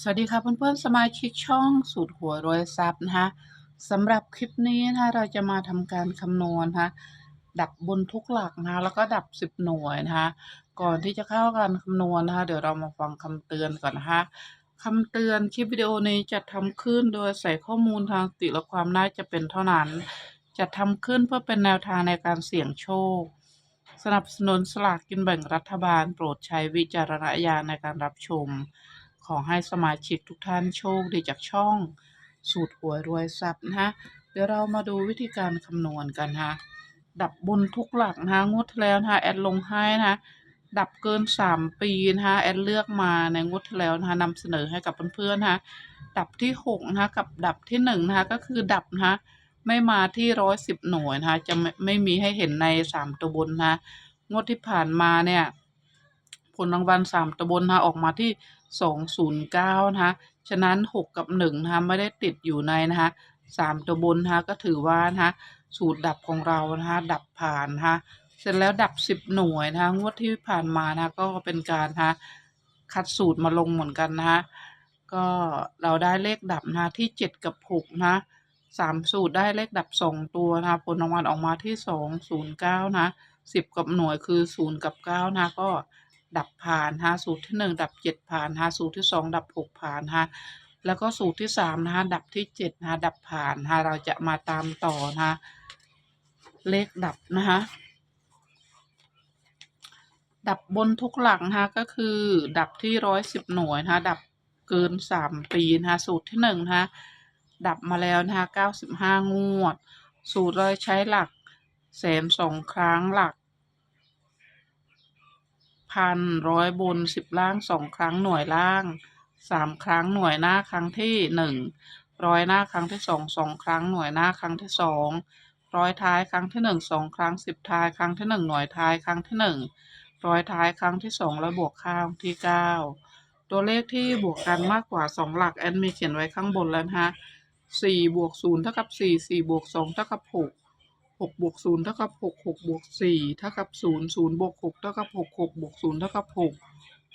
สวัสดีค่ะเพื่อนๆสมาชิกช่องสูตรหัวรวยทรัพย์นะคะสำหรับคลิปนี้นะคะเราจะมาทำการคำนวณนะคะดับบนทุกหลักนะคะแล้วก็ดับสิบหน่วยนะคะก่อนที่จะเข้าการคำนวณนะคะเดี๋ยวเรามาฟังคำเตือนก่อนนะคะคำเตือนคลิปวิดีโอนี้จะทำขึ้นโดยใส่ข้อมูลทางสติและความน่าจะเป็นเท่านั้น จะทำขึ้นเพื่อเป็นแนวทางในการเสี่ยงโชค สนับสนุนสลากกินแบ่งรัฐบาล โปรดใช้วิจารณญาณในการรับชม ขอให้สมาชิกทุกท่านโชคดีจากช่อง สูตรหวยรวยทรัพย์นะฮะเดี๋ยวเรามาดูวิธีการคำนวณกันฮะดับบนทุกหลักนะฮะงวดที่แล้วนะฮะแอดลงให้นะฮะดับเกินสามปีนะฮะแอดเลือกมาในงวดที่แล้วนะฮะนำเสนอให้กับเพื่อนๆนะฮะดับที่หกนะฮะกับดับที่หนึ่งนะฮะก็คือดับนะฮะไม่มาที่ร้อยสิบหน่วยนะฮะจะไม่ไม่มีให้เห็นในสามตัวบนนะงวดที่ผ่านมาเนี่ย ผลรางวัลสามตัวบนนะออกมาที่ สองศูนย์เก้านะคะ ฉะนั้นหกกับหนึ่งนะคะไม่ได้ติดอยู่ในนะคะสามตัวบนนะคะก็ถือว่านะคะสูตรดับของเรานะคะดับผ่านนะคะเสร็จแล้วดับสิบหน่วยนะคะงวดที่ผ่านมานะคะก็เป็นการนะคะคัดสูตรมาลงเหมือนกันนะคะก็เราได้เลขดับนะะที่เจ็ดกับหกนะสามสูตรได้เลขดับสองตัวนะคะผลรางวัลออกมาที่สองศูนย์เก้านะสิบกับหน่วยคือศูนย์กับเก้านะก็ ดับผ่านฮะสูตรที่หนึ่งดับเจ็ดผ่านฮะสูตรที่สองดับหกผ่านฮะแล้วก็สูตรที่สามนะฮะดับที่เจ็ดนะฮะดับผ่านฮะเราจะมาตามต่อนะฮะเลขดับนะฮะดับบนทุกหลักนะฮะก็คือดับที่ร้อยสิบหน่วยนะฮะดับเกินสามปีนะฮะสูตรที่หนึ่งนะฮะดับมาแล้วนะฮะเก้าสิบห้างวด สูตรเราใช้หลักแสนสองครั้งหลัก พันร้อยบนสิบล่างสองครั้งหน่วยล่างสามครั้งหน่วยหน้าครั้งที่หนึ่งร้อยหน้าครั้งที่สองสองครั้งหน่วยหน้าครั้งที่สองร้อยท้ายครั้งที่หนึ่งสองครั้งสิบท้ายครั้งที่หนึ่งหน่วยท้ายครั้งที่หนึ่งร้อยท้ายครั้งที่สองแล้วบวกข้างที่เก้าตัวเลขที่บวกกันมากกว่าสองหลักแอดมีเขียนไว้ข้างบนแล้วนะฮะสี่บวกศูนย์เท่ากับสี่สี่บวกสองเท่ากับหก หกบวกศูนย์เท่ากับหกหกบวกสี่เท่ากับศูนย์ศูนย์บวกหกเท่ากับหกหกบวกศูนย์เท่ากับหก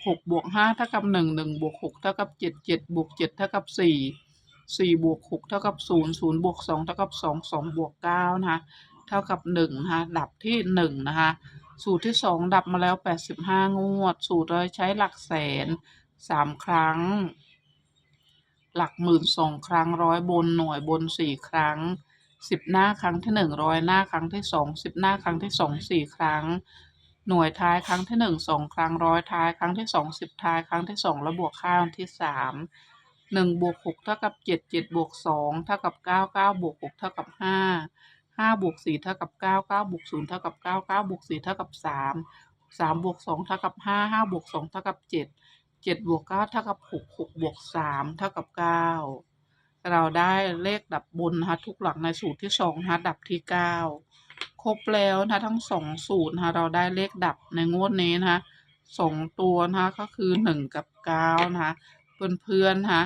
หกบวกห้าเท่ากับหนึ่งหนึ่งบวกหกเท่ากับเจ็ดเจ็ดบวกเจ็ดเท่ากับสี่สี่บวกหกเท่ากับศูนย์ศูนย์บวกสองเท่ากับสองสองบวกเก้านะคะเท่ากับหนึ่งนะคะดับที่หนึ่งนะคะสูตรที่สองดับมาแล้วแปดสิบห้างวด สูตรเราใช้หลักแสนสามครั้ง หลักหมื่นสองครั้งร้อยบนหน่วยบนสี่ครั้ง สิบหน้าครั้งที่หนึ่งร้อยหน้าครั้งที่สองสิบหน้าครั้งที่สองสี่ครั้ง หน่วยท้ายครั้งที่หนึ่งสองครั้งร้อยท้ายครั้งที่สองสิบท้ายครั้งที่สองแล้วบวกข้าที่สามหนึ่งบวกหกเท่ากับเจ็ดเจ็ดบวกสองเท่ากับเก้าเก้าบวกหกเท่ากับห้าห้าบวกสี่เท่ากับเก้าเก้าบวกศูนย์เท่ากับเก้าเก้าบวกสี่เท่ากับสามสามบวกสองเท่ากับห้าห้าบวกสองเท่ากับเจ็ดเจ็ดบวกเก้าเท่ากับหกหกบวกสามเท่ากับเก้า เราได้เลขดับบนนะคะทุกหลักในสูตรที่สองนะคะดับที่เก้าครบแล้วนะทั้งสองสูตรนะคะเราได้เลขดับในงวดนี้นะคะสองตัวนะคะก็คือหนึ่งกับเก้านะคะเพื่อนๆนะคะ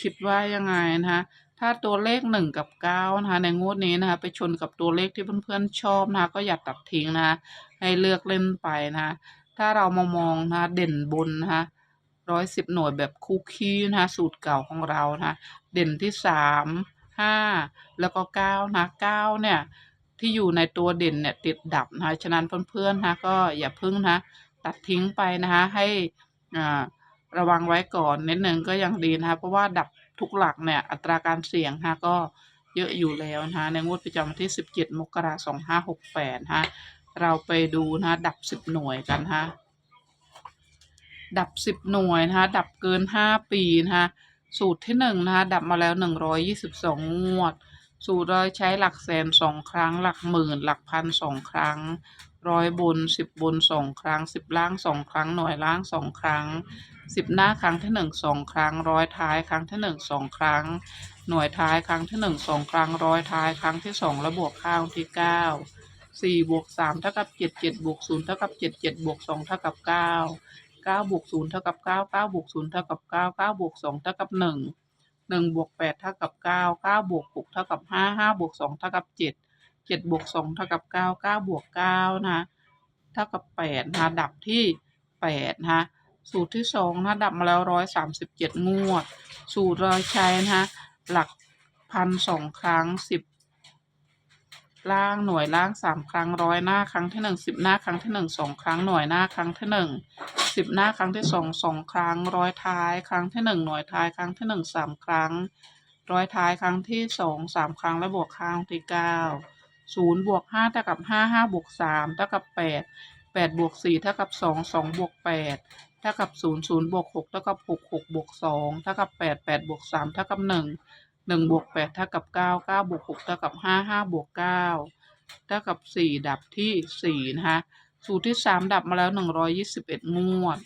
คิดว่ายังไงนะคะถ้าตัวเลขหนึ่งกับเก้านะคะในงวดนี้นะคะไปชนกับตัวเลขที่เพื่อนๆชอบนะคะก็อย่าตัดทิ้งนะคะให้เลือกเล่นไปนะคะถ้าเรามามองนะคะเด่นบนนะคะ ร้อยสิบหน่วยแบบคุกกี้นะคะสูตรเก่าของเรานะคะเด่นที่สามห้าแล้วก็เก้านะเก้าเนี่ยที่อยู่ในตัวเด่นเนี่ยติดดับนะคะฉะนั้นเพื่อนๆนะก็อย่าพึ่งนะตัดทิ้งไปนะคะให้อ่าระวังไว้ก่อนนิดนึงก็ยังดีนะคะเพราะว่าดับทุกหลักเนี่ยอัตราการเสี่ยงนะคะก็เยอะอยู่แล้วนะคะในงวดประจำวันที่สิบเจ็ดมกราคมสองห้าหกแปดนะคะเราไปดูนะคะดับสิบหน่วยกันนะคะ ดับสิบหน่วยนะคะดับเกินห้าปีนะคะสูตรที่หนึ่งนะคะดับมาแล้วหนึ่งร้อยยี่สิบสองงวด สูตรเราใช้หลักแสนสองครั้ง หลักหมื่น หลักพันสองครั้งร้อยบนสิบบนสองครั้งสิบล่างสองครั้งหน่วยล่างสองครั้งสิบหน้าครั้งที่หนึ่งสองครั้ง ร้อยท้ายครั้งที่หนึ่งสองครั้ง หน่วยท้ายครั้งที่หนึ่งสองครั้ง ร้อยท้ายครั้งที่สองแล้วบวกข้างที่เก้าสี่บวกสามเท่ากับเจ็ดเจ็ดบวกศูนย์เท่ากับเจ็ดเจ็ดบวกสองเท่ากับเก้า เก้าบวกศูนย์เท่ากับเก้าเก้าบวกศูนย์เท่ากับเก้าเก้าบวกสองเท่ากับหนึ่งหนึ่งบวกแปดเท่ากับเก้าเก้าบวกหกเท่ากับห้าห้าบวกสองเท่ากับเจ็ดเจ็ดบวกสองเท่ากับเก้าเก้าบวกเก้านะเท่ากับแปดนะดับที่แปดนะสูตรที่สองนะดับมาแล้วร้อยสามสิบเจ็ดงวด สูตรเราใช้นะหลักพันสองครั้งสิบ ล่างหน่วยล่างสามครั้งร้อยหน้าครั้งที่หนึ่งสิบหน้าครั้งที่หนึ่งสองครั้งหน่วยหน้าครั้งที่หนึ่งสิบหน้าครั้งที่สองสองครั้งร้อยท้ายครั้งที่หนึ่งหน่วยท้ายครั้งที่หนึ่งสามครั้ง ร้อยท้ายครั้งที่สองสามครั้งและบวกครั้งที่เก้าศูนย์บวกห้าเท่ากับห้าห้าบวกสามเท่ากับแปดแปดบวกสี่เท่ากับสองสองบวกแปดเท่ากับศูนย์ศูนย์บวกหกเท่ากับหกหกบวกสองเท่ากับแปดแปดบวกสามเท่ากับหนึ่ง หนึ่งบวกแปดเท่ากับเก้าเก้าบวกหกเท่ากับห้าห้าบวกเก้าเท่ากับสี่ดับที่สี่นะคะสูตรที่สามดับมาแล้วหนึ่งร้อยยี่สิบเอ็ดงวด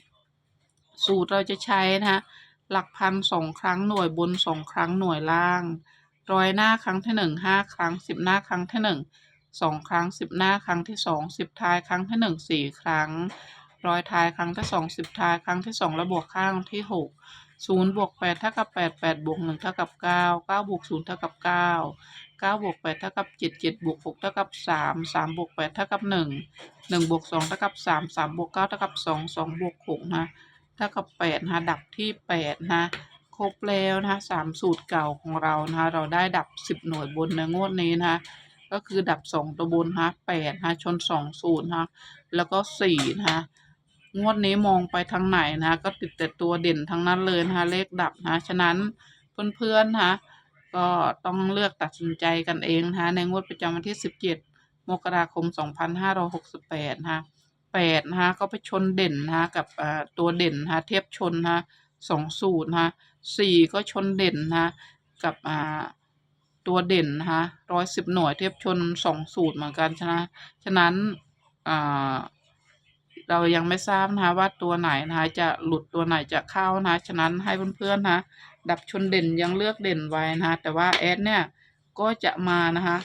สูตรเราจะใช้นะคะหลักพันสองครั้งหน่วยบนสองครั้งหน่วยล่างร้อยหน้าครั้งที่หนึ่งห้าครั้งสิบหน้าครั้งที่หนึ่งสองครั้งสิบหน้าครั้งที่สองสิบท้ายครั้งที่หนึ่งสี่ครั้งร้อยท้ายครั้งที่สองสิบท้ายครั้งที่สองแล้วบวกข้างที่หก ศูนย์บวกแปดเท่ากับแปดแปดบวกหนึ่งเท่ากับเก้าเก้าบวกศูนย์เท่ากับเก้าเก้าบวกแปดเท่ากับเจ็ดเจ็ดบวกหกเท่ากับสามสามบวกแปดเท่ากับหนึ่งหนึ่งบวกสองเท่ากับสามสามบวกเก้าเท่ากับสองสองบวกหกนะเท่ากับแปดนะดับที่แปดนะครบแล้วนะสามสูตรเก่าของเรานะเราได้ดับสิบหน่วยบนในงวดนี้นะก็คือดับสองตัวบนนะแปดนะชนสองศูนย์นะแล้วก็สี่นะ งวดนี้มองไปทางไหนนะคะก็ติดแต่ตัวเด่นทั้งนั้นเลยนะคะเลขดับนะฉะนั้นเพื่อนๆนะคะก็ต้องเลือกตัดสินใจกันเองนะคะในงวดประจำวันที่สิบเจ็ดมกราคมสองพันห้าร้อยหกสิบแปดนะคะแปดนะคะก็ไปชนเด่นนะคะกับตัวเด่นนะคะเทียบชนนะคะสองสูตรนะคะสี่ก็ชนเด่นนะคะกับตัวเด่นนะคะร้อยสิบหน่วยเทียบชนสองสูตรเหมือนกันฉะนั้นฉะนั้นอ่า เรายังไม่ทราบนะคะว่าตัวไหนนะคะจะหลุดตัวไหนจะเข้านะฉะนั้นให้เพื่อนๆนะดับชนเด่นยังเลือกเด่นไว้นะคะแต่ว่าแอดเนี่ยก็จะมานะคะ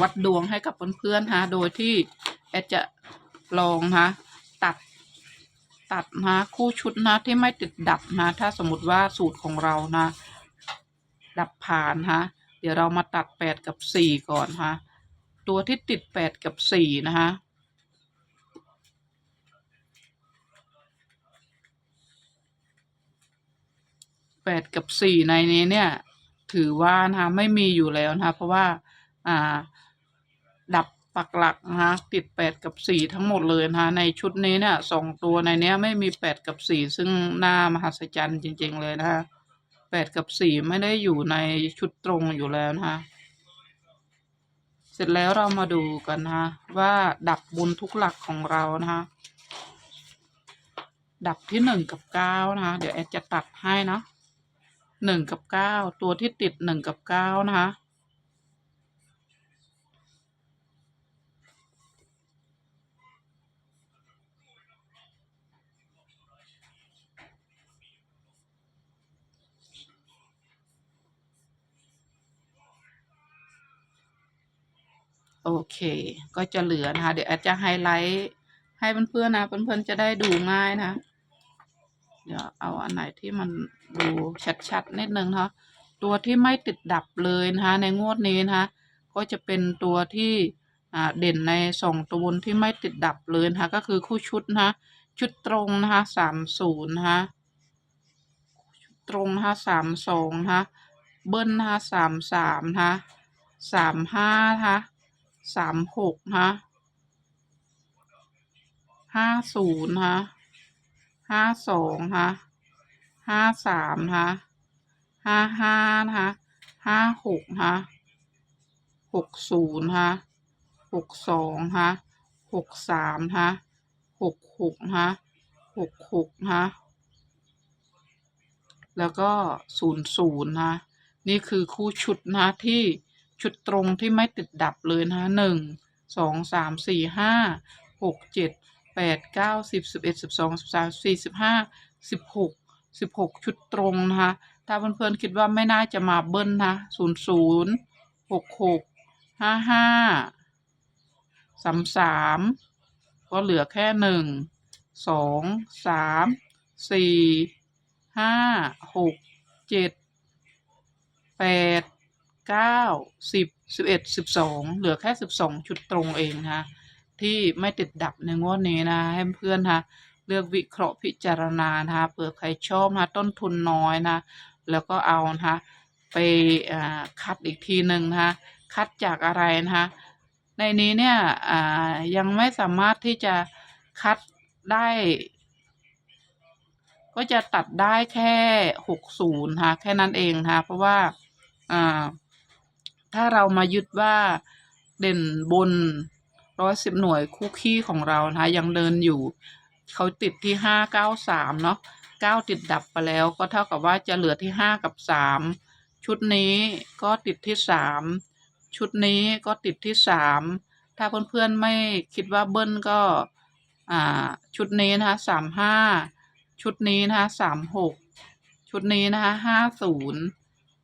วัดดวงให้กับเพื่อนๆนะคะโดยที่แอดจะลองนะตัดตัดนะคู่ชุดนะที่ไม่ติดดับนะถ้าสมมติว่าสูตรของเรานะ ดับผ่านฮะเดี๋ยวเรามาตัดแปดกับสี่ก่อนฮะตัวที่ติดแปดกับสี่นะคะ แปดกับสี่ในนี้เนี่ย ถือว่านะคะไม่มีอยู่แล้วนะคะเพราะว่าอ่าดับปักหลักนะคะติดแปดกับสี่ทั้งหมดเลยนะคะในชุดนี้เนี่ยสองตัวในเนี้ยไม่มีแปดกับสี่ซึ่งน่ามหัศจรรย์จริง ๆ เลยนะคะแปดกับสี่ไม่ได้อยู่ในชุดตรงอยู่แล้วนะคะเสร็จแล้วเรามาดูกันนะคะว่าดับบนทุกหลักของเรานะคะดับที่หนึ่งกับเก้านะคะเดี๋ยวแอดจะตัดให้นะ หนึ่งกับเก้าตัวที่ติดหนึ่งกับเก้านะคะโอเค ก็จะเหลือนะคะ เดี๋ยวแอดจะไฮไลท์ให้เพื่อนๆนะ เพื่อนๆจะได้ดูง่ายนะ เดี๋ยวเอาอันไหนที่มัน ดูชัดๆนิดนึงนะคะตัวที่ไม่ติดดับเลยนะคะในงวดนี้นะคะก็จะเป็นตัวที่เด่นในสองตัวบนที่ไม่ติดดับเลยนะคะก็คือคู่ชุดนะคะชุดตรงนะคะสามศูนย์นะคะชุดตรงนะคะสามสองนะคะเบิ้ลนะคะสามสามนะคะสามห้านะคะสามหกนะคะห้าศูนย์นะคะห้าสองนะคะ ห้าสามนะคะห้าห้านะคะห้าหกนะคะหกศูนย์นะคะหกสองนะคะหกสามนะคะหกหกนะคะหกหกนะคะแล้วก็ศูนย์ศูนย์นะคะนี่คือคู่ชุดนะคะที่ชุดตรงที่ไม่ติดดับเลยนะคะหนึ่งสองสามสี่ห้าหกเจ็ดแปดเก้าสิบสิบเอ็ดสิบสองสิบสามสี่สิบห้าสิบหก สิบหกชุดตรงนะคะ ถ้าเพื่อนๆคิดว่าไม่น่าจะมาเบิ้ลนะศูนย์ศูนย์หกหกห้าห้าสามสามก็เหลือแค่หนึ่งสองสามสี่ห้าหกเจ็ดแปดเก้าสิบสิบเอ็ดสิบสองเหลือแค่สิบสองชุดตรงเองนะคะที่ไม่ติดดับในงวดนี้นะให้เพื่อนนะ เลือกวิเคราะห์พิจารณานะคะเผื่อใครชอบนะคะต้นทุนน้อยนะแล้วก็เอานะคะไปคัดอีกทีหนึ่งนะคะคัดจากอะไรนะคะในนี้เนี่ยยังไม่สามารถที่จะคัดได้ ก็จะตัดได้แค่หกศูนย์ค่ะแค่นั้นเองนะคะเพราะว่าอ่าถ้าเรามายึดว่าเด่นบนร้อยสิบหน่วยคู่ขี้ของเรานะคะยังเดินอยู่ เขาติดที่ห้าเก้าสามเนาะเก้าติดดับไปแล้ว ก็เท่ากับว่าจะเหลือที่ห้ากับสามชุดนี้ก็ติดที่สามชุดนี้ก็ติดที่สามถ้าเพื่อนๆไม่คิดว่าเบิ้ลก็อ่าชุดนี้นะคะสามห้าชุดนี้นะคะสามหกชุดนี้นะคะห้าศูนย์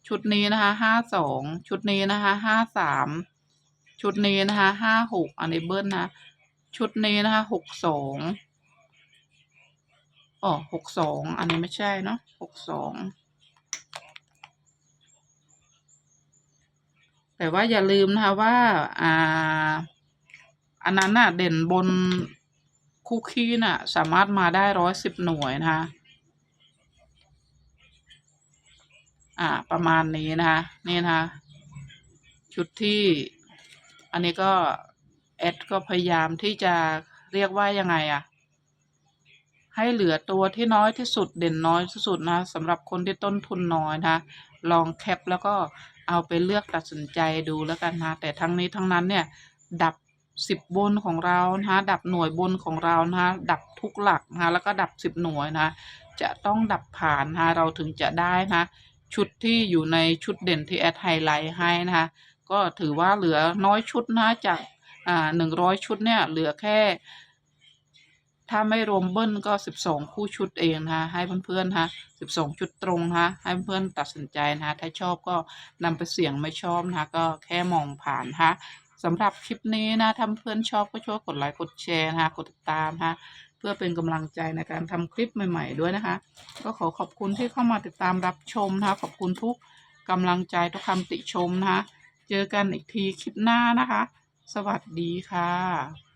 ชุดนี้นะคะห้าสองชุดนี้นะคะห้าสามชุดนี้นะคะห้าหกอันนี้เบิ้ลนะ ชุดนี้นะคะหกสอง อ๋อหกสองอันนี้ไม่ใช่เนาะหกสองแต่ว่าอย่าลืมนะคะว่า อ่า อันนั้นน่ะเด่นบนคุกกี้น่ะ สามารถมาได้ร้อยสิบหน่วยนะคะอ่า ประมาณนี้นะคะนี่นะคะชุดที่ อันนี้ก็แอดก็พยายามที่จะเรียกว่ายังไงอะ ให้เหลือตัวที่น้อยที่สุดเด่นน้อยที่สุดนะสำหรับคนที่ต้นทุนน้อยนะ ลองแคปแล้วก็เอาไปเลือกตัดสินใจดูแล้วกันนะแต่ทั้งนี้ทั้งนั้นเนี่ย ดับสิบบนของเรานะดับหน่วยบนของเรานะดับทุกหลักนะแล้วก็ดับสิบหน่วยนะ จะต้องดับผ่านนะคะเราถึงจะได้นะชุดที่อยู่ในชุดเด่นที่แอดไฮไลท์ให้นะคะก็ถือว่าเหลือน้อยชุดนะจากอ่าหนึ่งร้อยชุดเนี่ยเหลือแค่ ถ้าไม่รวมเบิ้ลก็สิบสองคู่ชุดเองนะคะให้เพื่อนๆนะคะสิบสองชุดตรงนะคะให้เพื่อนๆตัดสินใจนะคะถ้าชอบก็นำไปเสี่ยงไม่ชอบนะคะก็แค่มองผ่านนะคะสำหรับคลิปนี้นะถ้าเพื่อนชอบก็ช่วยกดไลค์กดแชร์นะคะกดติดตามนะคะเพื่อเป็นกำลังใจในการทำคลิปใหม่ ๆ ด้วยนะคะ ก็ขอขอบคุณที่เข้ามาติดตามรับชมนะคะ ขอบคุณทุกกำลังใจทุกคำติชมนะคะ เจอกันอีกทีคลิปหน้านะคะ สวัสดีค่ะ